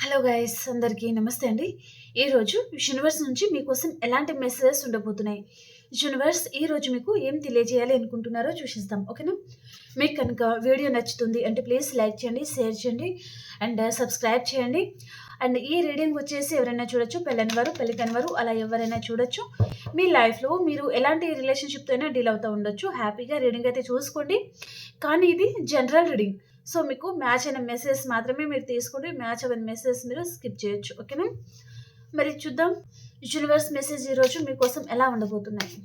Hello guys అందరికీ నమస్తే అండి. ఈరోజు యూనివర్స్ నుంచి మీకోసం ఎలాంటి మెసేజెస్ ఉండబోతున్నాయి? యూనివర్స్ ఈరోజు మీకు ఏం తెలియజేయాలి అనుకుంటున్నారో చూసిస్తాం ఓకేనా? మీకు కనుక వీడియో నచ్చుతుంది అంటే ప్లీజ్ లైక్ చేయండి షేర్ చేయండి అండ్ సబ్స్క్రైబ్ uh, చేయండి. అండ్ ఈ రీడింగ్ వచ్చేసి ఎవరైనా చూడొచ్చు పెళ్ళని వారు పెళ్ళికని వారు అలా ఎవరైనా చూడొచ్చు. మీ లైఫ్లో మీరు ఎలాంటి రిలేషన్షిప్తో అయినా డీల్ అవుతూ ఉండొచ్చు. హ్యాపీగా రీడింగ్ అయితే చూసుకోండి. కానీ ఇది జనరల్ రీడింగ్ సో మీకు మ్యాచ్ అయిన మెసేజ్ మాత్రమే మీరు తీసుకోండి. మ్యాచ్ అయిన మెసేజ్ మీరు స్కిప్ చేయొచ్చు. ఓకేనా మరి చూద్దాం. యూనివర్స్ మెసేజ్ ఈరోజు మీకోసం ఎలా ఉండబోతున్నాయి?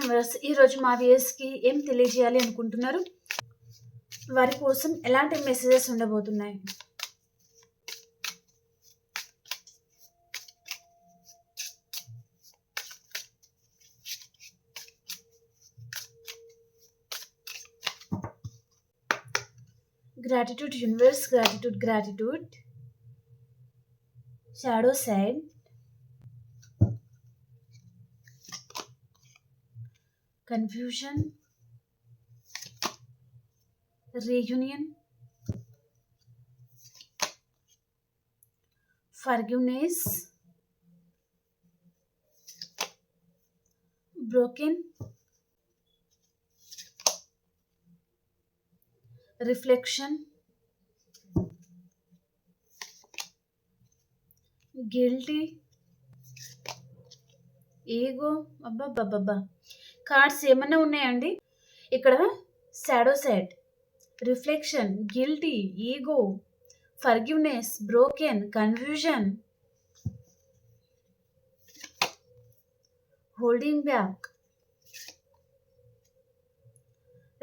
యూనివర్స్ ఈరోజు మా వ్యూయర్స్కి ఏం తెలియజేయాలి అనుకుంటున్నారు? వారి కోసం ఎలాంటి మెసేజెస్ ఉండబోతున్నాయి? Gratitude universe gratitude gratitude shadow side confusion reunion forgiveness broken reflection guilty ego abba babba cards ఏమన్నా ఉన్నాయండి? ఇక్కడ shadow set reflection guilty ego forgiveness broken confusion holding back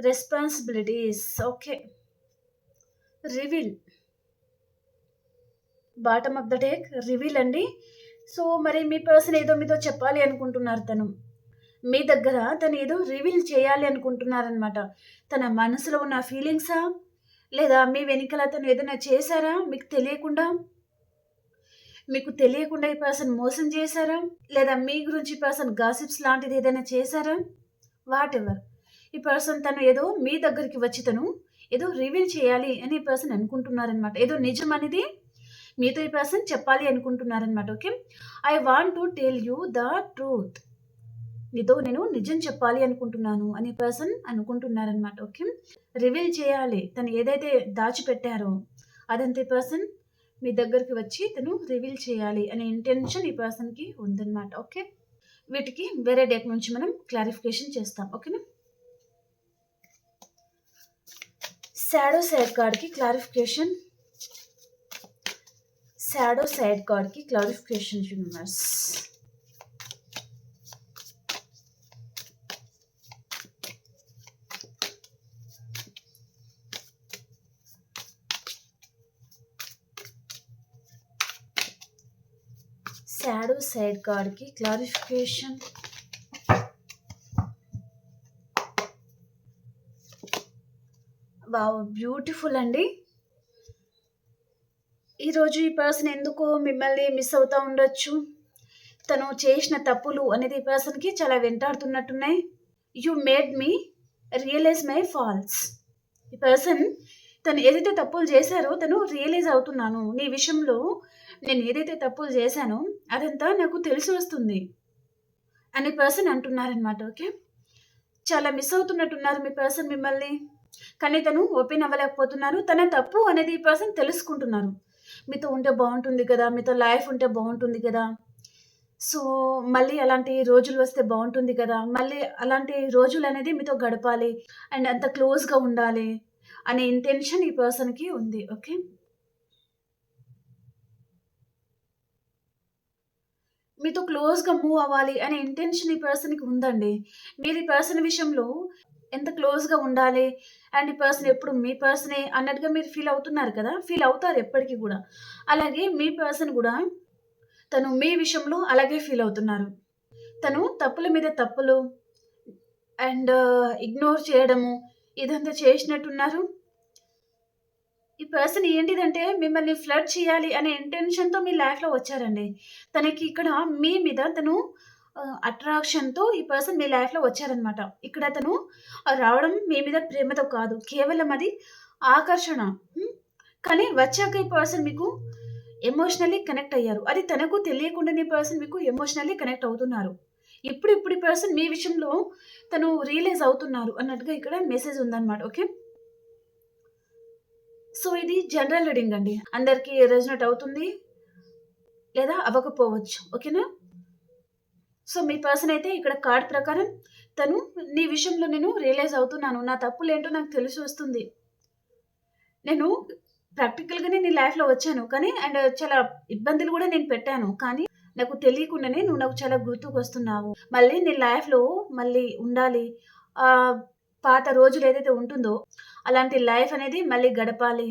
responsibilities okay reveal bottom of the take reveal అండి. So మరి మీ person ఏదో మీతో చెప్పాలి అనుకుంటున్నారు తను. మీ దగ్గర తను ఏదో రివీల్ చేయాలి అనుకుంటున్నారనమాట తన మనసులో ఉన్న ఫీలింగ్సా లేదా మీ వెనుకల తను ఏదైనా చేశారా? మీకు తెలియకుండా? మీకు తెలియకుండా ఈ పర్సన్ మోసం చేశారా? లేదా మీ గురించి పర్సన్ గాసిప్స్ లాంటిది ఏదైనా చేశారా? వాట్ ఎవర్ ఈ పర్సన్ తను ఏదో మీ దగ్గరికి వచ్చి తను ఏదో రివీల్ చేయాలి అని ఈ పర్సన్ అనుకుంటున్నారనమాట ఏదో నిజం అనేది మీతో ఈ పర్సన్ చెప్పాలి అనుకుంటున్నారనమాట okay I want to tell you the truth నీతో నేను నిజం చెప్పాలి అనుకుంటున్నాను అనే పర్సన్ అనుకుంటున్నారనమాట ఓకే రివీల్ చేయాలి. తను ఏదైతే దాచిపెట్టారో అదంతే పర్సన్ మీ దగ్గరికి వచ్చి తను రివీల్ చేయాలి అనే ఇంటెన్షన్ ఈ పర్సన్కి ఉందన్నమాట ఓకే వీటికి వేరే డేట్ నుంచి మనం క్లారిఫికేషన్ చేస్తాం ఓకేనా శాడో సైడ్ కార్డ్కి క్లారిఫికేషన్ శాడో సైడ్ కార్డ్కి క్లారిఫికేషన్ యూనివర్స్ షాడో సైడ్ కార్డ్కి క్లారిఫికేషన్ వావ్ బ్యూటిఫుల్ అండి. ఈరోజు ఈ పర్సన్ ఎందుకో మిమ్మల్ని మిస్ అవుతూ ఉండొచ్చు. తను చేసిన తప్పులు అనేది ఈ పర్సన్కి చాలా వెంటాడుతున్నట్టున్నాయి. You made me realise my falls ఈ పర్సన్ తను ఏదైతే తప్పులు చేశారో తను రియలైజ్ అవుతున్నాను. నీ విషయంలో నేను ఏదైతే తప్పులు చేశానో అదంతా నాకు తెలిసి వస్తుంది అని పర్సన్ అంటున్నారనమాట ఓకే చాలా మిస్ అవుతున్నట్టున్నారు మీ పర్సన్ మిమ్మల్ని. కానీ తను ఓపెన్ అవ్వలేకపోతున్నారు. తన తప్పు అనేది ఈ పర్సన్ తెలుసుకుంటున్నారు. మీతో ఉంటే బాగుంటుంది కదా మీతో లైఫ్ ఉంటే బాగుంటుంది కదా. సో మళ్ళీ అలాంటి రోజులు వస్తే బాగుంటుంది కదా. మళ్ళీ అలాంటి రోజులు అనేది మీతో గడపాలి. అండ్ అంత క్లోజ్గా ఉండాలి అనే ఇంటెన్షన్ ఈ పర్సన్కి ఉంది ఓకే మీతో క్లోజ్గా మూవ్ అవ్వాలి అనే ఇంటెన్షన్ ఈ పర్సన్కి ఉందండి. మీరు ఈ పర్సన్ విషయంలో ఎంత క్లోజ్గా ఉండాలి అండ్ ఈ పర్సన్ ఎప్పుడు మీ పర్సనే అన్నట్టుగా మీరు ఫీల్ అవుతున్నారు కదా? ఫీల్ అవుతారు ఎప్పటికీ కూడా. అలాగే మీ పర్సన్ కూడా తను మీ విషయంలో అలాగే ఫీల్ అవుతున్నారు. తను తప్పుల మీద తప్పులు అండ్ uh, ఇగ్నోర్ చేయడము ఇదంతా చేసినట్టున్నారు. ఈ పర్సన్ ఏంటిదంటే మిమ్మల్ని ఫ్లడ్ చేయాలి అనే ఇంటెన్షన్తో మీ లైఫ్లో వచ్చారండి. తనకి ఇక్కడ మీ మీద తను అట్రాక్షన్తో ఈ పర్సన్ మీ లైఫ్లో వచ్చారనమాట ఇక్కడ తను రావడం మీ మీద ప్రేమతో కాదు కేవలం అది ఆకర్షణ. కానీ వచ్చాక ఈ పర్సన్ మీకు ఎమోషనల్లీ కనెక్ట్ అయ్యారు. అది తనకు తెలియకుండానే పర్సన్ మీకు ఎమోషనల్లీ కనెక్ట్ అవుతున్నారు. ఇప్పుడు ఇప్పుడు ఈ పర్సన్ మీ విషయంలో తను రియలైజ్ అవుతున్నారు అన్నట్టుగా ఇక్కడ మెసేజ్ ఉందన్నమాట. ఓకే సో ఇది జనరల్ రీడింగ్ అండి. అందరికీ రెజనెట్ అవుతుంది? లేదా అవ్వకపోవచ్చు. ఓకేనా? సో మీ పర్సన్ అయితే ఇక్కడ కార్డ్ ప్రకారం తను నీ విషయంలో నేను రియలైజ్ అవుతున్నాను. నా తప్పులు ఏంటో నాకు తెలిసి వస్తుంది. నేను ప్రాక్టికల్గానే నీ లైఫ్లో వచ్చాను. కానీ అండ్ చాలా ఇబ్బందులు కూడా నేను పెట్టాను. కానీ నాకు తెలియకుండానే నువ్వు నాకు చాలా గుర్తుకు వస్తున్నావు మళ్ళీ నీ లైఫ్లో మళ్ళీ ఉండాలి. పాత రోజులు ఏదైతే ఉంటుందో అలాంటి లైఫ్ అనేది మళ్ళీ గడపాలి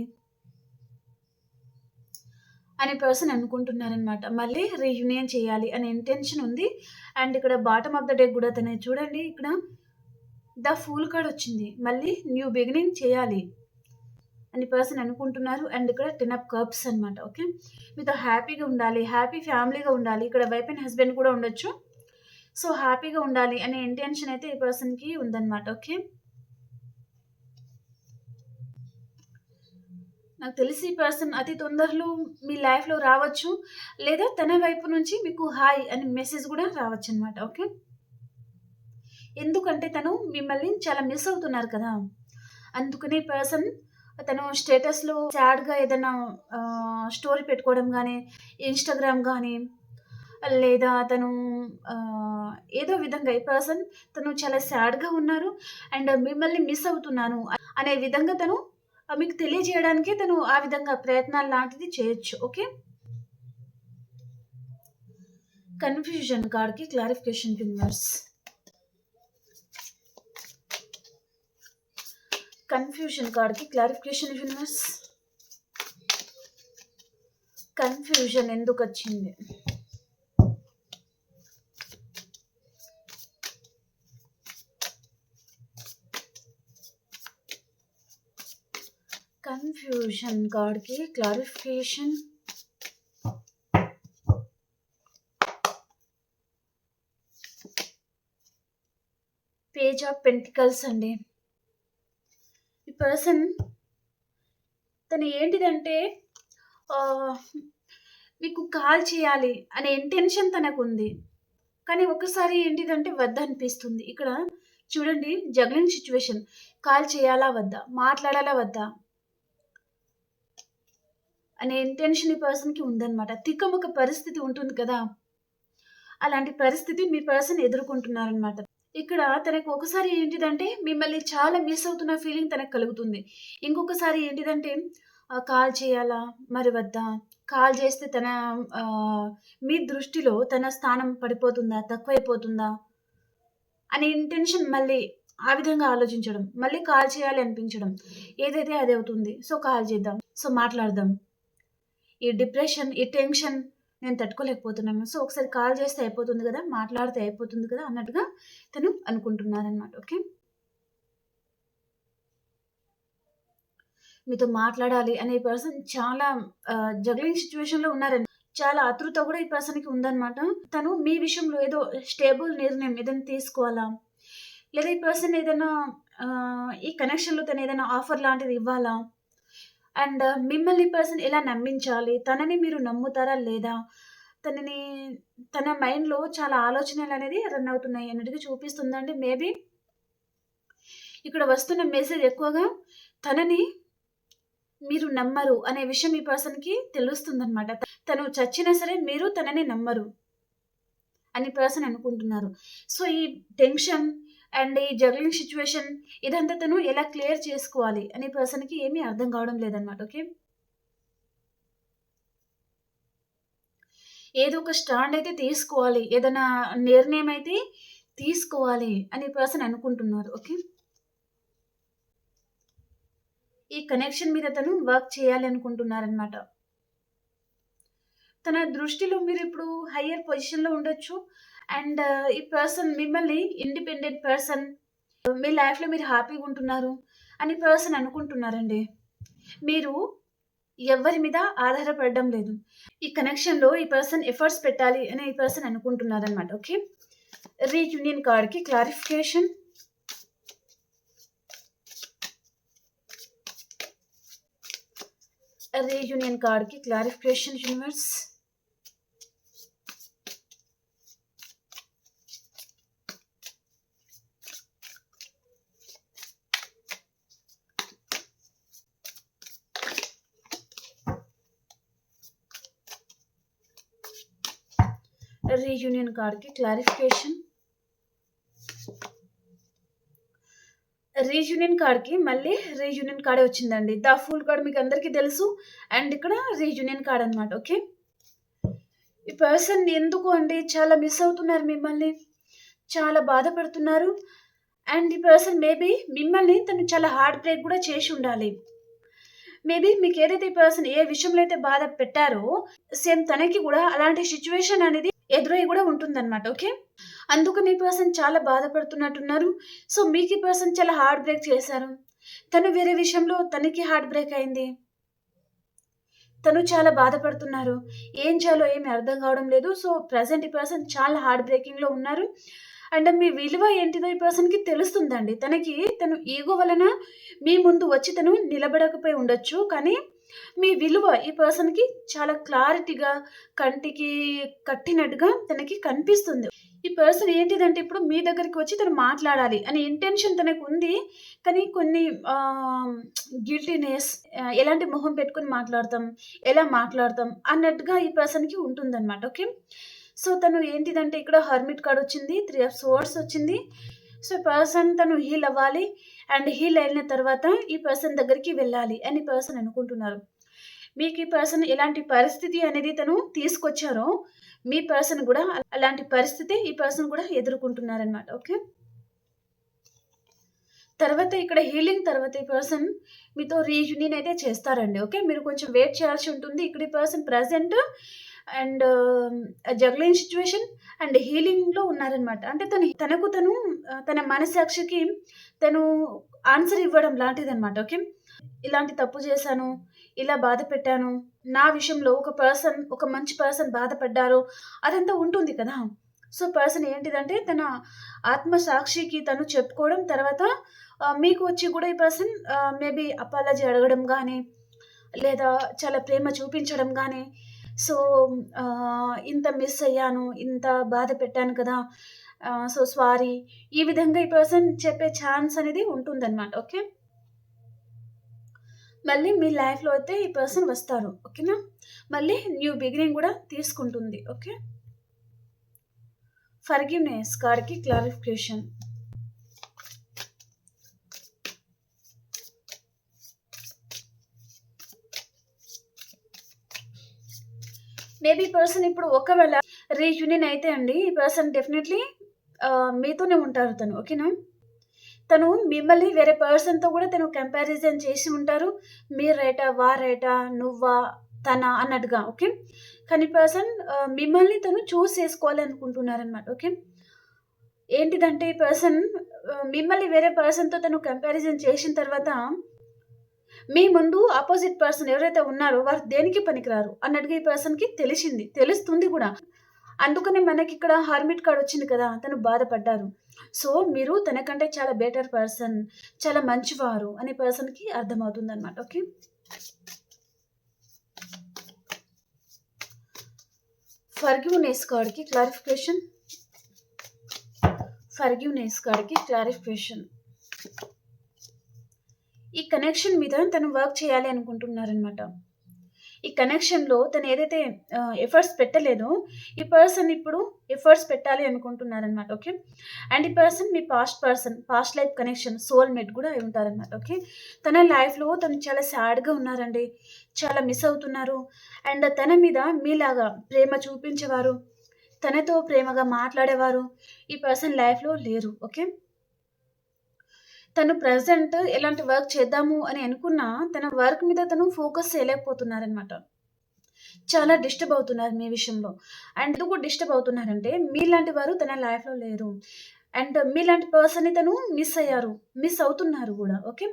అనే పర్సన్ అనుకుంటున్నారనమాట మళ్ళీ రీయూనియన్ చేయాలి అనే ఇంటెన్షన్ ఉంది. అండ్ ఇక్కడ బాటమ్ ఆఫ్ ద డే కూడా తనే చూడండి ఇక్కడ ద ఫూల్ కార్డ్ వచ్చింది. మళ్ళీ న్యూ బిగినింగ్ చేయాలి అని పర్సన్ అనుకుంటున్నారు. అండ్ ఇక్కడ టెన్ అప్ కప్స్ అనమాట ఓకే? మీతో హ్యాపీగా ఉండాలి హ్యాపీ ఫ్యామిలీగా ఉండాలి. ఇక్కడ వైఫ్ అండ్ హస్బెండ్ కూడా ఉండొచ్చు. సో హ్యాపీగా ఉండాలి అనే ఇంటెన్షన్ అయితే ఈ పర్సన్కి ఉందన్నమాట ఓకే? నాకు తెలిసి పర్సన్ అతి తొందరలో మీ లైఫ్లో రావచ్చు లేదా తన వైపు నుంచి మీకు హాయ్ అని మెసేజ్ కూడా రావచ్చు అనమాట ఓకే? ఎందుకంటే తను మిమ్మల్ని చాలా మిస్ అవుతున్నారు కదా. అందుకనే పర్సన్ తను స్టేటస్లో సాడ్గా ఏదైనా స్టోరీ పెట్టుకోవడం కానీ ఇన్స్టాగ్రామ్ కానీ లేదా తను ఏదో విధంగా ఈ పర్సన్ తను చాలా సాడ్గా ఉన్నారు అండ్ మిమ్మల్ని మిస్ అవుతున్నాను అనే విధంగా తను మీకు తెలియజేయడానికి తను ఆ విధంగా ప్రయత్నాలు లాంటిది చేయొచ్చు ఓకే? కన్ఫ్యూజన్ కార్డ్కి క్లారిఫికేషన్ యూనివర్స్ కన్ఫ్యూజన్ కార్డ్కి క్లారిఫికేషన్ యూనివర్స్ కన్ఫ్యూజన్ ఎందుకు వచ్చింది? కన్ఫ్యూషన్ గాడ్కి క్లారిఫికేషన్ పేజ్ ఆఫ్ పెంటికల్స్ అండి. ఈ పర్సన్ తను ఏంటిదంటే మీకు కాల్ చేయాలి అనే ఇంటెన్షన్ తనకు ఉంది కానీ ఒకసారి ఏంటిదంటే వద్ద అనిపిస్తుంది. ఇక్కడ చూడండి జగలింగ్ సిచ్యువేషన్ కాల్ చేయాలా వద్దా? మాట్లాడాలా వద్దా? అనే ఇంటెన్షన్ ఈ పర్సన్కి ఉందన్నమాట. తిక్కముక్క పరిస్థితి ఉంటుంది కదా. అలాంటి పరిస్థితి మీ పర్సన్ ఎదుర్కొంటున్నారనమాట ఇక్కడ తనకు ఒకసారి ఏంటిదంటే మిమ్మల్ని చాలా మిస్ అవుతున్న ఫీలింగ్ తనకు కలుగుతుంది. ఇంకొకసారి ఏంటిదంటే కాల్ చేయాలా? మరి వద్దా? కాల్ చేస్తే తన మీ దృష్టిలో తన స్థానం పడిపోతుందా? తక్కువైపోతుందా? అనే ఇంటెన్షన్ మళ్ళీ ఆ విధంగా ఆలోచించడం మళ్ళీ కాల్ చేయాలి అనిపించడం. ఏదైతే అది అవుతుంది సో కాల్ చేద్దాం సో మాట్లాడదాం. ఈ డిప్రెషన్ ఈ టెన్షన్ నేను తట్టుకోలేకపోతున్నాను సో ఒకసారి కాల్ చేస్తే అయిపోతుంది కదా మాట్లాడితే అయిపోతుంది కదా అన్నట్టుగా తను అనుకుంటున్నారనమాట ఓకే? మీతో మాట్లాడాలి అనే పర్సన్ చాలా జగ్లింగ్ సిచ్యువేషన్లో ఉన్నారండి చాలా ఆతృత కూడా ఈ పర్సన్కి ఉందన్నమాట. తను మీ విషయంలో ఏదో స్టేబుల్ నిర్ణయం ఏదైనా తీసుకోవాలా? లేదా ఈ పర్సన్ ఏదైనా ఈ కనెక్షన్లో తను ఏదైనా ఆఫర్ లాంటిది ఇవ్వాలా? అండ్ మిమ్మల్ని పర్సన్ ఎలా నమ్మించాలి? తనని మీరు నమ్ముతారా లేదా? తనని తన మైండ్లో చాలా ఆలోచనలు అనేది రన్ అవుతున్నాయి అన్నట్టుగా చూపిస్తుందండి. మేబీ ఇక్కడ వస్తున్న మెసేజ్ ఎక్కువగా తనని మీరు నమ్మరు అనే విషయం ఈ పర్సన్కి తెలుస్తుందనమాట తను చచ్చినా సరే మీరు తనని నమ్మరు అని పర్సన్ అనుకుంటున్నారు. సో ఈ టెన్షన్ అండ్ ఈ జగ్లింగ్ సిచ్యువేషన్ ఇదంతా తను ఎలా క్లియర్ చేసుకోవాలి అనే పర్సన్కి ఏమీ అర్థం కావడం లేదన్నమాట ఓకే? ఏదో ఒక స్టాండ్ అయితే తీసుకోవాలి ఏదైనా నిర్ణయం అయితే తీసుకోవాలి అనే పర్సన్ అనుకుంటున్నారు ఓకే? ఈ కనెక్షన్ మీద తను వర్క్ చేయాలి అనుకుంటున్నారనమాట తన దృష్టిలో మీరు ఇప్పుడు హయ్యర్ పొజిషన్లో ఉండొచ్చు అండ్ ఈ పర్సన్ మిమ్మల్ని ఇండిపెండెంట్ పర్సన్ మీ లైఫ్లో మీరు హ్యాపీగా ఉంటున్నారు అని పర్సన్ అనుకుంటున్నారండి. మీరు ఎవరి మీద ఆధారపడడం లేదు. ఈ కనెక్షన్లో ఈ పర్సన్ ఎఫర్ట్స్ పెట్టాలి అని ఈ పర్సన్ అనుకుంటున్నారనమాట ఓకే? రీయూనియన్ కార్డ్కి క్లారిఫికేషన్. రీయూనియన్ కార్డ్కి క్లారిఫికేషన్ యూనివర్స్. రీయూనియన్ కార్డ్కి క్లారిఫికేషన్ రీయూనియన్ కార్డ్కి మళ్ళీ రీయూనియన్ కార్డే వచ్చిందండి. ద ఫుల్ కార్డ్ మీకు అందరికీ తెలుసు. అండ్ ఇక్కడ రీయూనియన్ కార్డ్ అనమాట ఓకే? ఈ పర్సన్ ఎందుకు అండి చాలా మిస్ అవుతున్నారు మిమ్మల్ని? చాలా బాధపడుతున్నారు. అండ్ ఈ పర్సన్ మేబీ మిమ్మల్ని తను చాలా హార్డ్ బ్రేక్ కూడా చేసి ఉండాలి. మేబీ మీకు ఏదైతే ఈ పర్సన్ ఏ విషయంలో అయితే బాధ పెట్టారో సేమ్ తనకి కూడా అలాంటి సిచ్యువేషన్ అనేది ఎదురై కూడా ఉంటుందన్నమాట ఓకే? అందుకు మీ పర్సన్ చాలా బాధపడుతున్నట్టున్నారు. సో మీకు ఈ పర్సన్ చాలా హార్డ్ బ్రేక్ చేశారు. తను వేరే విషయంలో తనకి హార్ట్ బ్రేక్ అయింది. తను చాలా బాధపడుతున్నారు. ఏం చేయాలో ఏమి అర్థం కావడం లేదు. సో ప్రజెంట్ ఈ పర్సన్ చాలా హార్ట్ బ్రేకింగ్లో ఉన్నారు. అండ్ మీ విలువ ఏంటిదో ఈ పర్సన్కి తెలుస్తుందండి. తనకి తను ఈగో వలన మీ ముందు వచ్చి తను నిలబడకపోయి ఉండొచ్చు. కానీ మీ విలువ ఈ పర్సన్కి చాలా క్లారిటీగా కంటికి కట్టినట్టుగా తనకి కనిపిస్తుంది. ఈ పర్సన్ ఏంటిదంటే ఇప్పుడు మీ దగ్గరికి వచ్చి తను మాట్లాడాలి అనే ఇంటెన్షన్ తనకు ఉంది. కానీ కొన్ని గిల్టీనెస్ ఎలాంటి మొహం పెట్టుకొని మాట్లాడతాం ఎలా మాట్లాడతాం అన్నట్టుగా ఈ పర్సన్కి ఉంటుందన్నమాట ఓకే? సో తను ఏంటిదంటే ఇక్కడ హర్మిట్ కార్డ్ వచ్చింది త్రీ ఆఫ్ సోర్స్ వచ్చింది. సో పర్సన్ తను హీల్ అవ్వాలి. అండ్ హీల్ అయిన తర్వాత ఈ పర్సన్ దగ్గరికి వెళ్ళాలి అని పర్సన్ అనుకుంటున్నారు. మీకు ఈ పర్సన్ ఎలాంటి పరిస్థితి అనేది తను తీసుకొచ్చారో మీ పర్సన్ కూడా అలాంటి పరిస్థితి ఈ పర్సన్ కూడా ఎదుర్కొంటున్నారనమాట ఓకే? తర్వాత ఇక్కడ హీలింగ్ తర్వాత ఈ పర్సన్ మీతో రీయూనియన్ అయితే చేస్తారండి. ఓకే? మీరు కొంచెం వెయిట్ చేయాల్సి ఉంటుంది. ఇక్కడ ఈ person present and juggling situation and హీలింగ్లో ఉన్నారనమాట అంటే తను తనకు తను తన మనసాక్షికి తను ఆన్సర్ ఇవ్వడం లాంటిది అనమాట ఓకే ఇలాంటి తప్పు చేశాను ఇలా బాధ పెట్టాను నా విషయంలో ఒక పర్సన్ ఒక మంచి పర్సన్ బాధపడ్డారు అదంతా ఉంటుంది కదా? సో పర్సన్ ఏంటిదంటే తన ఆత్మ సాక్షికి తను చెప్పుకోవడం తర్వాత మీకు వచ్చి కూడా ఈ పర్సన్ మేబీ అపాలజీ అడగడం కానీ లేదా చాలా ప్రేమ చూపించడం కానీ సో ఇంత మిస్ అయ్యాను ఇంత బాధ పెట్టాను కదా సో సారీ. ఈ విధంగా ఈ పర్సన్ చెప్పే ఛాన్స్ అనేది ఉంటుందన్నమాట ఓకే? మళ్ళీ మీ లైఫ్లో అయితే ఈ పర్సన్ వస్తారు ఓకేనా? మళ్ళీ న్యూ బిగినింగ్ కూడా తీసుకుంటుంది ఓకే? ఫర్గివ్నెస్ కార్డ్కి క్లారిఫికేషన్. మేబీ పర్సన్ ఇప్పుడు ఒకవేళ రీయూనియన్ అయితే అండి ఈ పర్సన్ డెఫినెట్లీ మీతోనే ఉంటారు తను ఓకేనా? తను మిమ్మల్ని వేరే పర్సన్తో కూడా తను కంపారిజన్ చేసి ఉంటారు. మీరేటా వారేటా నువ్వా తన అన్నట్టుగా ఓకే? కానీ పర్సన్ మిమ్మల్ని తను చూస్ చేసుకోవాలి అనుకుంటున్నారనమాట ఓకే? ఏంటిదంటే ఈ పర్సన్ మిమ్మల్ని వేరే పర్సన్తో తను కంపారిజన్ చేసిన తర్వాత మీ ముందు ఆపోజిట్ పర్సన్ ఎవరైతే ఉన్నారో వారు దేనికి పనికిరారు? అన్నట్టుగా ఈ పర్సన్కి తెలిసింది. తెలుస్తుంది కూడా. అందుకనే మనకి ఇక్కడ హార్మిట్ కార్డ్ వచ్చింది కదా తను బాధపడ్డారు. సో మీరు తనకంటే చాలా బెటర్ పర్సన్ చాలా మంచివారు అనే పర్సన్కి అర్థమవుతుంది అనమాట ఓకే? ఫర్గ్యూనెస్ కార్డ్కి క్లారిఫికేషన్ ఫర్గ్యూనెస్ కార్డ్కి క్లారిఫికేషన్ ఈ కనెక్షన్ మీద తను వర్క్ చేయాలి అనుకుంటున్నారనమాట ఈ కనెక్షన్లో తను ఏదైతే ఎఫర్ట్స్ పెట్టలేదో ఈ పర్సన్ ఇప్పుడు ఎఫర్ట్స్ పెట్టాలి అనుకుంటున్నారనమాట ఓకే అండ్ ఈ పర్సన్ మీ past person past life connection soulmate కూడా అయి ఉంటారనమాట ఓకే తన లైఫ్లో తను చాలా సాడ్గా ఉన్నారండి చాలా మిస్ అవుతున్నారు. అండ్ తన మీద మీలాగా ప్రేమ చూపించేవారు తనతో ప్రేమగా మాట్లాడేవారు ఈ పర్సన్ లైఫ్లో లేరు ఓకే తను ప్రజెంట్ ఎలాంటి వర్క్ చేద్దాము అని అనుకున్నా తన వర్క్ మీద తను ఫోకస్ చేయలేకపోతున్నారనమాట చాలా డిస్టర్బ్ అవుతున్నారు మీ విషయంలో. అండ్ ఎందుకు డిస్టర్బ్ అవుతున్నారంటే మీలాంటి వారు తన లైఫ్లో లేరు. అండ్ మీలాంటి పర్సన్ని తను మిస్ అయ్యారు. మిస్ అవుతున్నారు కూడా ఓకే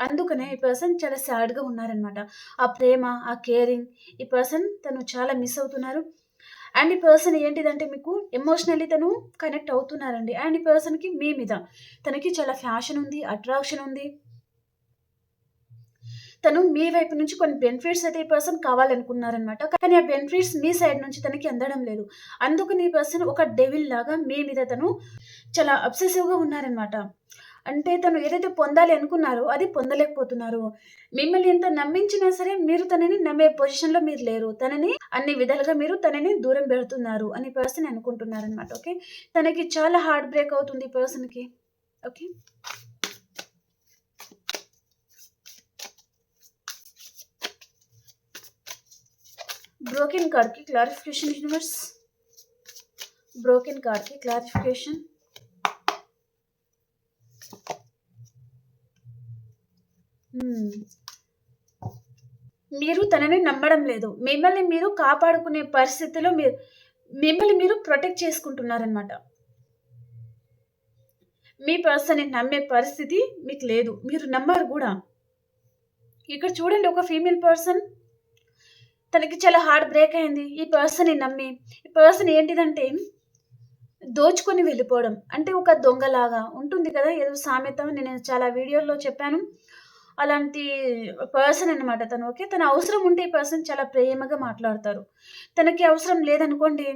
అందుకనే ఈ పర్సన్ చాలా సాడ్గా ఉన్నారనమాట ఆ ప్రేమ ఆ కేరింగ్ ఈ పర్సన్ తను చాలా మిస్ అవుతున్నారు. అండ్ ఈ పర్సన్ ఏంటిదంటే మీకు ఎమోషనల్లీ తను కనెక్ట్ అవుతున్నారండి. అండ్ ఈ పర్సన్కి మీ మీద తనకి చాలా ఫ్యాషన్ ఉంది అట్రాక్షన్ ఉంది. తను మీ వైపు నుంచి కొన్ని బెనిఫిట్స్ అయితే ఈ పర్సన్ కావాలనుకున్నారనమాట కానీ ఆ బెనిఫిట్స్ మీ సైడ్ నుంచి తనకి అందడం లేదు. అందుకని ఈ పర్సన్ ఒక డెవిల్ లాగా మీ మీద తను చాలా అబ్సెసివ్గా ఉన్నారనమాట అంటే తను ఏదైతే పొందాలి అనుకున్నారో అది పొందలేకపోతున్నారు. మిమ్మల్ని ఎంత నమ్మించినా సరే మీరు తనని నమ్మే పొజిషన్లో మీరు లేరు. తనని అన్ని విధాలుగా మీరు తనని దూరం పెడుతున్నారు అని పర్సన్ అనుకుంటున్నారనమాట ఓకే? తనకి చాలా హార్ట్ బ్రేక్ అవుతుంది పర్సన్కి. ఓకే? బ్రోకెన్ కార్డ్కి క్లారిఫికేషన్ యూనివర్స్. బ్రోకెన్ కార్డ్కి క్లారిఫికేషన్. మీరు తనని నమ్మడం లేదు. మిమ్మల్ని మీరు కాపాడుకునే పరిస్థితిలో మీరు మిమ్మల్ని మీరు ప్రొటెక్ట్ చేసుకుంటున్నారనమాట మీ పర్సన్ని నమ్మే పరిస్థితి మీకు లేదు. మీరు నమ్మరు కూడా. ఇక్కడ చూడండి ఒక ఫీమేల్ పర్సన్. తనకి చాలా హార్ట్ బ్రేక్ అయింది. ఈ పర్సన్ని నమ్మి ఈ పర్సన్ ఏంటిదంటే దోచుకొని వెళ్ళిపోవడం. అంటే ఒక దొంగలాగా ఉంటుంది కదా ఏదో సామెత నేను చాలా వీడియోల్లో చెప్పాను. అలాంటి పర్సన్ అనమాట తను ఓకే? తన అవసరం ఉంటే ఈ పర్సన్ చాలా ప్రేమగా మాట్లాడతారు. తనకి అవసరం లేదనుకోండి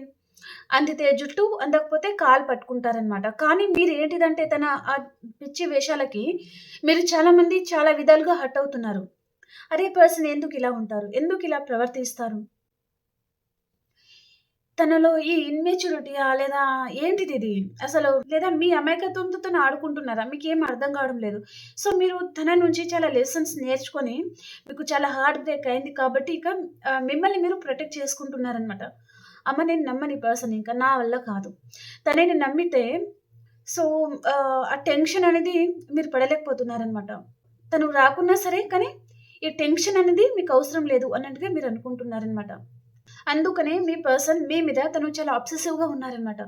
అందితే జుట్టు అందకపోతే కాలు పట్టుకుంటారనమాట కానీ మీరు ఏంటిదంటే తన ఆ పిచ్చి వేషాలకి మీరు చాలామంది చాలా విధాలుగా హట్ అవుతున్నారు. అరే పర్సన్ ఎందుకు ఇలా ఉంటారు? ఎందుకు ఇలా ప్రవర్తిస్తారు? తనలో ఈ ఇన్మెచ్యూరిటీయా లేదా ఏంటిది ఇది? అసలు లేదా మీ అమాయకత్వంతో తను ఆడుకుంటున్నారా? మీకు ఏం అర్థం కావడం లేదు. సో మీరు తన నుంచి చాలా లెసన్స్ నేర్చుకొని మీకు చాలా హార్ట్ బ్రేక్ అయింది కాబట్టి ఇక మిమ్మల్ని మీరు ప్రొటెక్ట్ చేసుకుంటున్నారనమాట అమ్మ నేను నమ్మని పర్సన్ ఇంకా నా వల్ల కాదు. తనని నమ్మితే సో ఆ టెన్షన్ అనేది మీరు పడలేకపోతున్నారనమాట తను రాకున్నా సరే కానీ ఈ టెన్షన్ అనేది మీకు అవసరం లేదు అన్నట్టుగా మీరు అనుకుంటున్నారనమాట అందుకనే మీ పర్సన్ మీ మీద తను చాలా అబ్సెసివ్గా ఉన్నారనమాట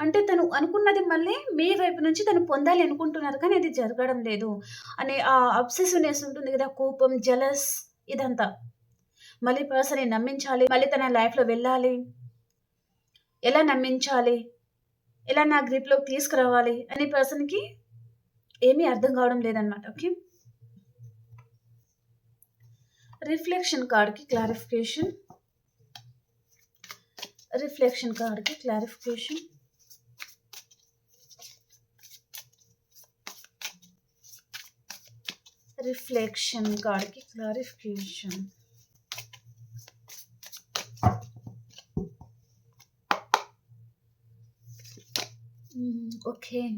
అంటే తను అనుకున్నది మళ్ళీ మీ వైపు నుంచి తను పొందాలి అనుకుంటున్నారు కానీ అది జరగడం లేదు. అనే ఆ అబ్సెసివ్నెస్ ఉంటుంది కదా కోపం జలస్ ఇదంతా. మళ్ళీ పర్సన్ని నమ్మించాలి మళ్ళీ తన లైఫ్లో వెళ్ళాలి. ఎలా నమ్మించాలి? ఎలా నా గ్రిప్లోకి తీసుకురావాలి అనే పర్సన్కి ఏమీ అర్థం కావడం లేదనమాట ఓకే రిఫ్లెక్షన్ కార్డ్కి క్లారిఫికేషన్ రిఫ్లెక్షన్ కార్డ్కి క్లారిఫికేషన్. రిఫ్లెక్షన్ కార్డ్కి క్లారిఫికేషన్. ఓకే.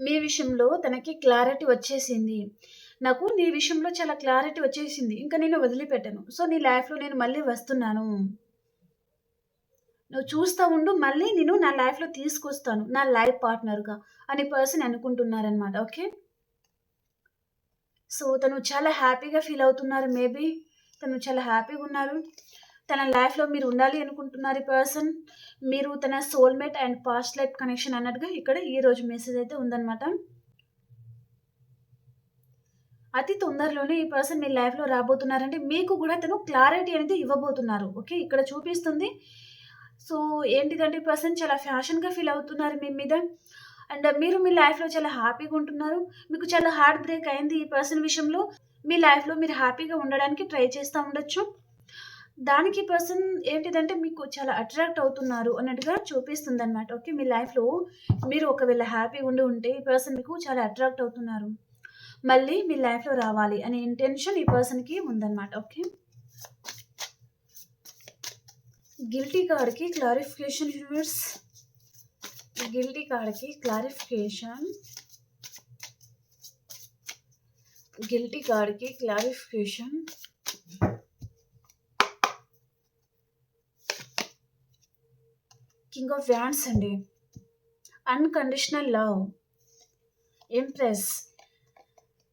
మీ విషయంలో తనకి క్లారిటీ వచ్చేసింది. నాకు నీ విషయంలో చాలా క్లారిటీ వచ్చేసింది. ఇంకా నేను వదిలిపెట్టాను. సో నీ లైఫ్లో నేను మళ్ళీ వస్తున్నాను. నువ్వు చూస్తూ ఉండు మళ్ళీ నేను నా లైఫ్లో తీసుకొస్తాను నా లైఫ్ పార్ట్నర్గా అని పర్సన్ అనుకుంటున్నారనమాట ఓకే? సో తను చాలా హ్యాపీగా ఫీల్ అవుతున్నారు మేబీ తను చాలా హ్యాపీగా ఉన్నారు. తన లైఫ్లో మీరు ఉండాలి అనుకుంటున్నారు ఈ పర్సన్ మీరు తన soulmate and past life connection అన్నట్టుగా ఇక్కడ ఈ రోజు మెసేజ్ అయితే ఉందన్నమాట. అతి తొందరలోనే ఈ పర్సన్ మీ లైఫ్లో రాబోతున్నారంటే మీకు కూడా తను క్లారిటీ అనేది ఇవ్వబోతున్నారు. ఓకే? ఇక్కడ చూపిస్తుంది. సో ఏంటిదంటే ఈ పర్సన్ చాలా ఫ్యాషన్గా ఫీల్ అవుతున్నారు మీ మీద. అండ్ మీరు మీ లైఫ్లో చాలా హ్యాపీగా ఉంటున్నారు. మీకు చాలా హార్ట్ బ్రేక్ అయింది ఈ పర్సన్ విషయంలో. మీ లైఫ్లో మీరు హ్యాపీగా ఉండడానికి ట్రై చేస్తూ ఉండొచ్చు. దానికి పర్సన్ ఏంటిదంటే మీకు చాలా అట్రాక్ట్ అవుతున్నారు అన్నట్టుగా చూపిస్తుంది అనమాట ఓకే? మీ లైఫ్లో మీరు ఒకవేళ హ్యాపీ ఉండి ఉంటే ఈ పర్సన్ మీకు చాలా అట్రాక్ట్ అవుతున్నారు. మళ్ళీ మీ లైఫ్లో రావాలి అనే ఇంటెన్షన్ ఈ పర్సన్కి ఉందన్నమాట ఓకే గిల్టీ కార్డ్కి క్లారిఫికేషన్ యూనివర్స్ గిల్టీ కార్డ్కి క్లారిఫికేషన్ గిల్టీ కార్డ్కి క్లారిఫికేషన్ కింగ్ ఆఫ్ వ్యాండ్స్ అండి. Unconditional love. ఇంప్రెస్.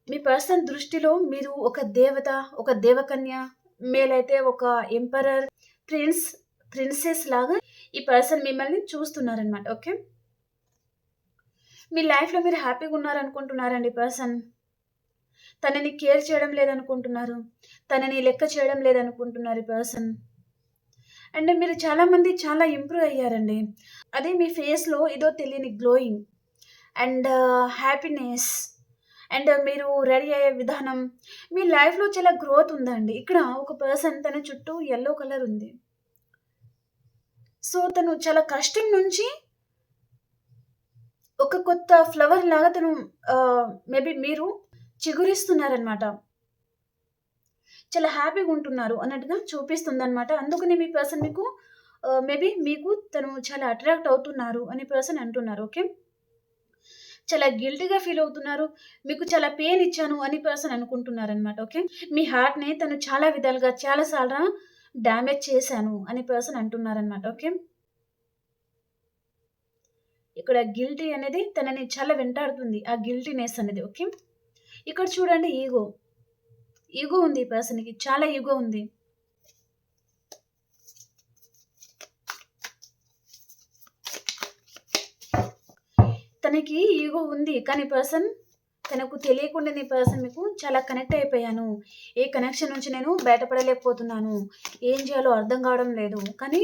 మీ పర్సన్ దృష్టిలో మీరు ఒక దేవత, ఒక దేవకన్య, మేలైతే ఒక ఎంపరర్, ప్రిన్స్, ప్రిన్సెస్ లాగా ఈ పర్సన్ మిమ్మల్ని చూస్తున్నారనమాట. ఓకే. మీ లైఫ్‌లో మీరు హ్యాపీగా ఉన్నారనుకుంటున్నారండి పర్సన్. తనని కేర్ చేయడం లేదనుకుంటున్నారు. తనని లెక్క చేయడం లేదనుకుంటున్నారు ఈ పర్సన్. అండ్ మీరు చాలామంది చాలా ఇంప్రూవ్ అయ్యారండి. అదే మీ ఫేస్‌లో ఏదో తెలియని గ్లోయింగ్ అండ్ హ్యాపీనెస్ అండ్ మీరు రెడీ అయ్యే విధానం, మీ లైఫ్‌లో చాలా గ్రోత్ ఉందండి. ఇక్కడ ఒక పర్సన్ తన చుట్టూ ఎల్లో కలర్ ఉంది. సో, తను చాలా కష్టం నుంచి ఒక కొత్త ఫ్లవర్ లాగా తను మేబీ మీరు చిగురిస్తున్నారనమాట. చాలా హ్యాపీగా ఉంటున్నారు అన్నట్టుగా చూపిస్తుంది అనమాట అందుకని మీ పర్సన్ మీకు మేబీ మీకు తను చాలా అట్రాక్ట్ అవుతున్నారు అనే పర్సన్ అంటున్నారు. ఓకే. చాలా గిల్టీగా ఫీల్ అవుతున్నారు. మీకు చాలా పెయిన్ ఇచ్చాను అని పర్సన్ అనుకుంటున్నారనమాట. ఓకే. మీ హార్ట్‌ని తను చాలా విధాలుగా చాలాసార్లు డ్యామేజ్ చేశాను అని పర్సన్ అంటున్నారనమాట. ఓకే. ఇక్కడ గిల్టీ అనేది తనని చాలా వెంటాడుతుంది. ఆ గిల్టీనెస్ అనేది. ఓకే. ఇక్కడ చూడండి ఈగో. ఈగో ఉంది ఈ పర్సన్‌కి. చాలా ఈగో ఉంది. తనకి ఈగో ఉంది. కానీ పర్సన్ తనకు తెలియకుండా ఈ పర్సన్ మీకు చాలా కనెక్ట్ అయిపోయాను. ఈ కనెక్షన్ నుంచి నేను బయటపడలేకపోతున్నాను. ఏం చేయాలో అర్థం కావడం లేదు. కానీ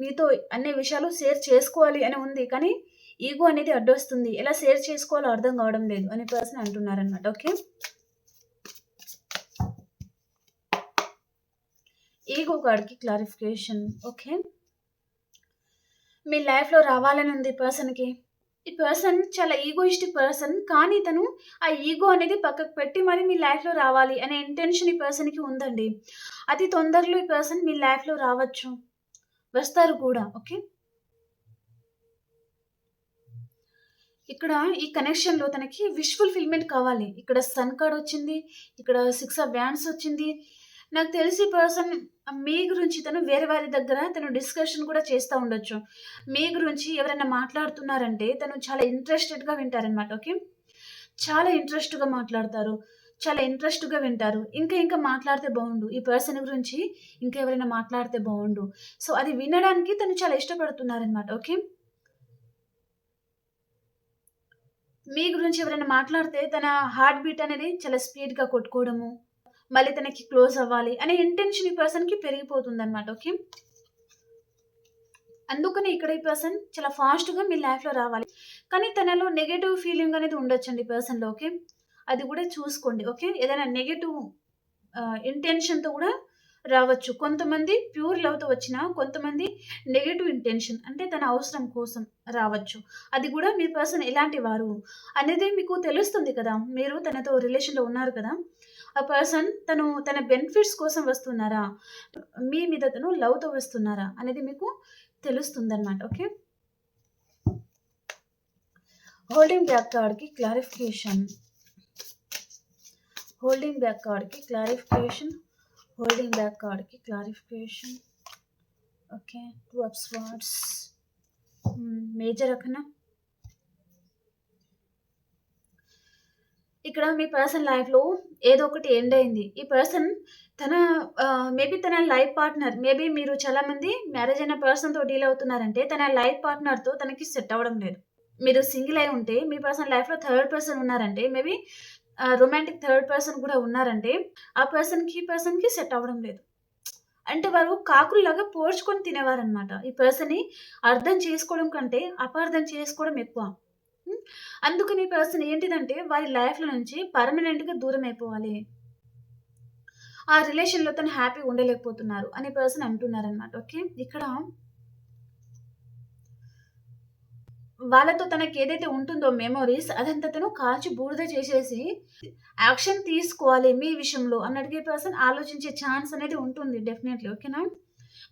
నీతో అన్ని విషయాలు షేర్ చేసుకోవాలి అని ఉంది. కానీ ఈగో అనేది అడ్డొస్తుంది. ఎలా షేర్ చేసుకోవాలో అర్థం కావడం లేదు అని పర్సన్ అంటున్నారనమాట. ఓకే. ఈగో కార్డ్‌కి క్లారిఫికేషన్. ఓకే. మీ లైఫ్‌లో రావాలని ఉంది పర్సన్‌కి. ఈ పర్సన్ చాలా ఈగోయిస్టిక్ పర్సన్. కానీ తను ఆ ఈగో అనేది పక్కకు పెట్టి మరి మీ లైఫ్‌లో రావాలి అనే ఇంటెన్షన్ ఈ పర్సన్‌కి ఉందండి. అతి తొందరలో ఈ పర్సన్ మీ లైఫ్‌లో రావచ్చు. వస్తారు కూడా. ఓకే. ఇక్కడ ఈ కనెక్షన్‌లో తనకి విష్ ఫుల్‌ఫిల్‌మెంట్ కావాలి. ఇక్కడ సన్ కార్డ్ వచ్చింది. ఇక్కడ సిక్స్ ఆఫ్ బ్యాండ్స్ వచ్చింది. నాకు తెలిసి పర్సన్ మీ గురించి తను వేరే వారి దగ్గర తను డిస్కషన్ కూడా చేస్తూ ఉండొచ్చు. మీ గురించి ఎవరైనా మాట్లాడుతున్నారంటే తను చాలా ఇంట్రెస్టెడ్‌గా వింటారనమాట. ఓకే. చాలా ఇంట్రెస్ట్‌గా మాట్లాడతారు. చాలా ఇంట్రెస్ట్‌గా వింటారు. ఇంకా ఇంకా మాట్లాడితే బాగుండు ఈ పర్సన్ గురించి ఇంకా ఎవరైనా మాట్లాడితే బాగుండు సో, అది వినడానికి తను చాలా ఇష్టపడుతున్నారనమాట. ఓకే. మీ గురించి ఎవరైనా మాట్లాడితే తన హార్ట్ బీట్ అనేది చాలా స్పీడ్‌గా కొట్టుకోవడము. మళ్ళీ తనకి క్లోజ్ అవ్వాలి అనే ఇంటెన్షన్ ఈ పర్సన్‌కి పెరిగిపోతుంది అనమాట ఓకే. అందుకని ఇక్కడ ఈ పర్సన్ చాలా ఫాస్ట్‌గా మీ లైఫ్‌లో రావాలి. కానీ తనలో నెగటివ్ ఫీలింగ్ అనేది ఉండొచ్చండి ఈ పర్సన్‌లో. ఓకే. అది కూడా చూసుకోండి. ఓకే. ఏదైనా నెగటివ్ ఇంటెన్షన్‌తో కూడా రావచ్చు. కొంతమంది ప్యూర్ లవ్‌తో వచ్చిన కొంతమంది నెగటివ్ ఇంటెన్షన్ అంటే తన అవసరం కోసం రావచ్చు. అది కూడా మీ పర్సన్ ఎలాంటి వారు అనేది మీకు తెలుస్తుంది కదా! మీరు తనతో రిలేషన్‌లో ఉన్నారు కదా! ఆ పర్సన్ తను తన బెనిఫిట్స్ కోసం వస్తున్నారా? మీ మీద తను లవ్‌తో వస్తున్నారా? అనేది మీకు తెలుస్తుందన్నమాట ఓకే. హోల్డింగ్ బ్యాక్ కార్డ్‌కి క్లారిఫికేషన్. హోల్డింగ్ బ్యాక్ కార్డ్‌కి క్లారిఫికేషన్. హోల్డింగ్ బ్యాక్ కార్డ్‌కి clarification. Okay. Two of swords. Major arcana. ఇక్కడ మీ పర్సన్ లైఫ్‌లో ఏదో ఒకటి ఎండ్ అయింది. ఈ పర్సన్ తన మేబీ తన లైఫ్ పార్ట్నర్ మేబీ మీరు చాలామంది మ్యారేజ్ అయిన పర్సన్‌తో డీల్ అవుతున్నారంటే తన లైఫ్ పార్ట్నర్‌తో తనకి సెట్ అవ్వడం లేదు. మీరు సింగిల్ అయి ఉంటే మీ పర్సన్ లైఫ్‌లో థర్డ్ పర్సన్ ఉన్నారంటే మేబీ రొమాంటిక్ థర్డ్ పర్సన్ కూడా ఉన్నారంటే ఆ పర్సన్‌కి, ఈ పర్సన్‌కి సెట్ అవ్వడం లేదు. అంటే వారు కాకుల్లాగా పోడ్చుకొని తినేవారనమాట. ఈ పర్సన్‌ని అర్థం చేసుకోవడం కంటే అపార్థం చేసుకోవడం ఎక్కువ. అందుకు అందుకని పర్సన్ ఏంటిదంటే వారి లైఫ్‌లో నుంచి పర్మనెంట్‌గా దూరం అయిపోవాలి. ఆ రిలేషన్‌లో తను హ్యాపీగా ఉండలేకపోతున్నారు అనే పర్సన్ అంటున్నారనమాట. ఓకే. ఇక్కడ వాళ్ళతో తనకి ఏదైతే ఉంటుందో మెమోరీస్ అదంతా తను కాల్చి బూడిద చేసేసి యాక్షన్ తీసుకోవాలి మీ విషయంలో అని అడిగే పర్సన్ ఆలోచించే ఛాన్స్ అనేది ఉంటుంది డెఫినెట్‌లీ. ఓకేనా.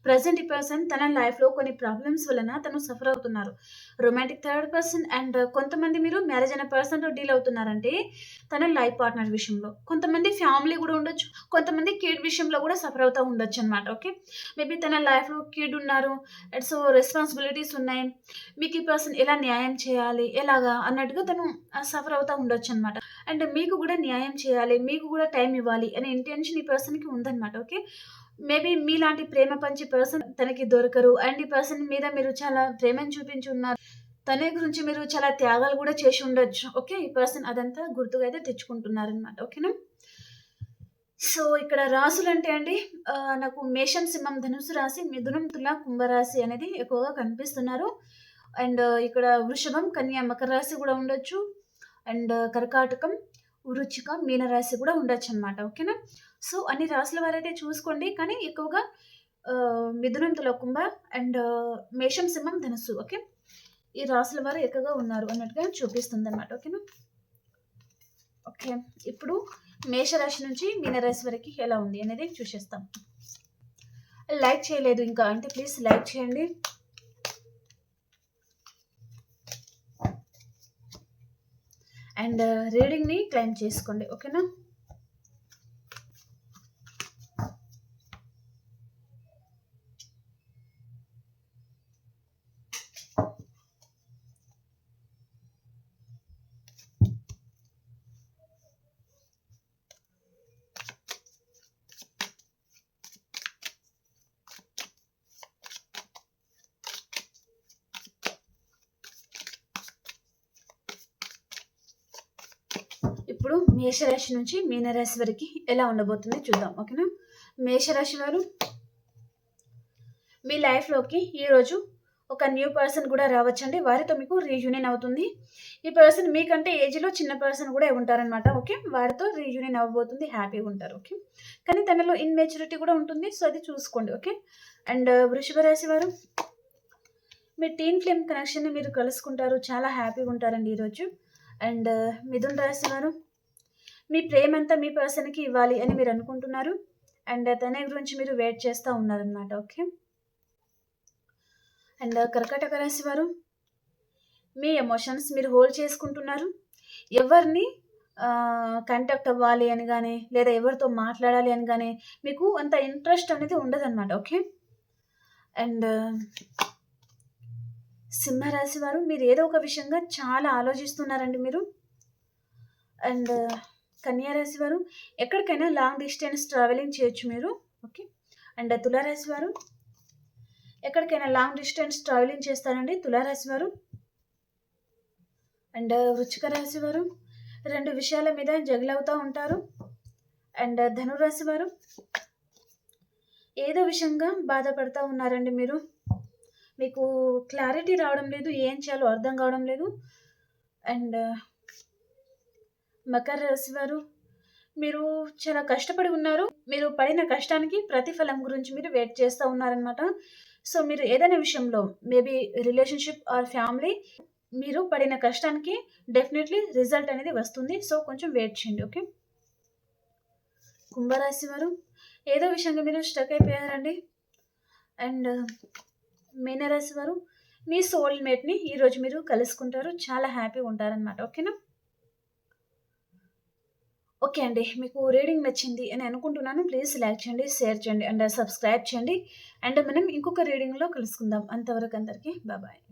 ప్రజెంట్ ఈ పర్సన్ తన లైఫ్‌లో కొన్ని ప్రాబ్లమ్స్ వలన తను సఫర్ అవుతున్నారు. రొమాంటిక్ థర్డ్ పర్సన్ అండ్ కొంతమంది మీరు మ్యారేజ్ అయిన పర్సన్‌తో డీల్ అవుతున్నారంటే తన లైఫ్ పార్ట్నర్ విషయంలో. కొంతమంది ఫ్యామిలీ కూడా ఉండొచ్చు. కొంతమంది కిడ్ విషయంలో కూడా సఫర్ అవుతూ ఉండొచ్చు అనమాట ఓకే. మేబీ తన లైఫ్‌లో కిడ్ ఉన్నారు. అండ్ సో రెస్పాన్సిబిలిటీస్ ఉన్నాయి. మీకు ఈ పర్సన్ ఎలా న్యాయం చేయాలి? ఎలాగా? అన్నట్టుగా తను సఫర్ అవుతూ ఉండొచ్చు అనమాట అండ్ మీకు కూడా న్యాయం చేయాలి. మీకు కూడా టైం ఇవ్వాలి అనే ఇంటెన్షన్ ఈ పర్సన్‌కి ఉందనమాట. ఓకే. మేబీ మీలాంటి ప్రేమ పంచి పర్సన్ తనకి దొరకరు. అండ్ ఈ పర్సన్ మీద మీరు చాలా ప్రేమను చూపించి ఉన్నారు. తన గురించి మీరు చాలా త్యాగాలు కూడా చేసి ఉండొచ్చు. ఓకే. ఈ పర్సన్ అదంతా గుర్తుగా అయితే తెచ్చుకుంటున్నారనమాట. ఓకేనా? సో, ఇక్కడ రాసులంటే అండి నాకు మేషం, సింహం, ధనుస్సు రాశి, మిథునం, తుల, కుంభరాశి అనేది ఎక్కువగా కనిపిస్తున్నారు. అండ్ ఇక్కడ వృషభం, కన్యా మకర రాశి కూడా ఉండొచ్చు. అండ్ కర్కాటకం, వృచ్చిక, మీనరాశి కూడా ఉండొచ్చు అనమాట ఓకేనా? సో, అన్ని రాసుల వారైతే చూసుకోండి. కానీ ఎక్కువగా మిథునం, తులకుంభ అండ్ మేషం, సింహం, ధనస్సు ఓకే. ఈ రాసుల వారు ఎక్కువగా ఉన్నారు అన్నట్టుగా చూపిస్తుంది అనమాట ఓకేనా? ఓకే. ఇప్పుడు మేషరాశి నుంచి మీనరాశి వరకు ఎలా ఉంది అనేది చూసేస్తాం. లైక్ చేయలేదు ఇంకా అంటే ప్లీజ్ లైక్ చేయండి. అండ్ రీడింగ్‌ని క్లెయిమ్ చేసుకోండి. ఓకేనా? ఇప్పుడు మేషరాశి నుంచి మీనరాశి వరకు ఎలా ఉండబోతుంది చూద్దాం. ఓకేనా? మేషరాశి వారు మీ లైఫ్‌లోకి ఈరోజు ఒక న్యూ పర్సన్ కూడా రావచ్చండి. వారితో మీకు రీయూనియన్ అవుతుంది. ఈ పర్సన్ మీకంటే ఏజ్‌లో చిన్న పర్సన్ కూడా ఉంటారనమాట. ఓకే. వారితో రీయూనియన్ అవ్వబోతుంది. హ్యాపీగా ఉంటారు. ఓకే. కానీ తనలో ఇన్‌మెచ్యూరిటీ కూడా ఉంటుంది. సో, అది చూసుకోండి. ఓకే. అండ్ వృషభ రాశి వారు మీ టీమ్ ఫ్లేమ్ కనెక్షన్‌ని మీరు కలుసుకుంటారు. చాలా హ్యాపీగా ఉంటారండి ఈరోజు. అండ్ మిథున్ రాశి వారు మీ ప్రేమంతా మీ పర్సన్‌కి ఇవ్వాలి అని మీరు అనుకుంటున్నారు. అండ్ తన గురించి మీరు వెయిట్ చేస్తూ ఉన్నారనమాట. ఓకే. అండ్ కర్కటక రాశి వారు మీ ఎమోషన్స్ మీరు హోల్డ్ చేసుకుంటున్నారు. ఎవరిని కంటాక్ట్ కాంటాక్ట్ అవ్వాలి అని కానీ లేదా ఎవరితో మాట్లాడాలి అని కానీ మీకు అంత ఇంట్రెస్ట్ అనేది ఉండదనమాట. ఓకే. అండ్ సింహరాశి వారు మీరు ఏదో ఒక విషయంగా చాలా ఆలోచిస్తున్నారండి మీరు. అండ్ కన్యారాశి వారు ఎక్కడికైనా లాంగ్ డిస్టెన్స్ ట్రావెలింగ్ చేయొచ్చు మీరు. ఓకే. అండ్ తులారాశి వారు ఎక్కడికైనా లాంగ్ డిస్టెన్స్ ట్రావెలింగ్ చేస్తారండి తులారాశి వారు. అండ్ వృచ్చిక రాశి వారు రెండు విషయాల మీద జగిల్ అవుతూ ఉంటారు. అండ్ ధనురాశి వారు ఏదో విషయంగా బాధపడుతూ ఉన్నారండి మీరు. మీకు క్లారిటీ రావడం లేదు. ఏం చేయాలో అర్థం కావడం లేదు. అండ్ మకర రాశి వారు మీరు చాలా కష్టపడి ఉన్నారు. మీరు పడిన కష్టానికి ప్రతిఫలం గురించి మీరు వెయిట్ చేస్తూ ఉన్నారనమాట. సో, మీరు ఏదైనా విషయంలో మేబీ రిలేషన్‌షిప్ ఆర్ ఫ్యామిలీ మీరు పడిన కష్టానికి డెఫినెట్‌లీ రిజల్ట్ అనేది వస్తుంది. సో, కొంచెం వెయిట్ చేయండి. ఓకే. కుంభరాశి వారు ఏదో విషయంగా మీరు స్టక్ అయిపోయారండి. అండ్ మీనరాశి వారు మీ సోల్‌మేట్‌ని ఈరోజు మీరు కలుసుకుంటారు. చాలా హ్యాపీగా ఉంటారనమాట. ఓకేనా? ఓకే అండి. మీకు రీడింగ్ నచ్చింది అని అనుకుంటున్నాను. ప్లీజ్ లైక్ చేయండి, షేర్ చేయండి అండ్ సబ్స్క్రైబ్ చేయండి. అండ్ మనం ఇంకొక రీడింగ్‌లో కలుసుకుందాం. అంతవరకు అందరికి బాబాయ్ బాయ్.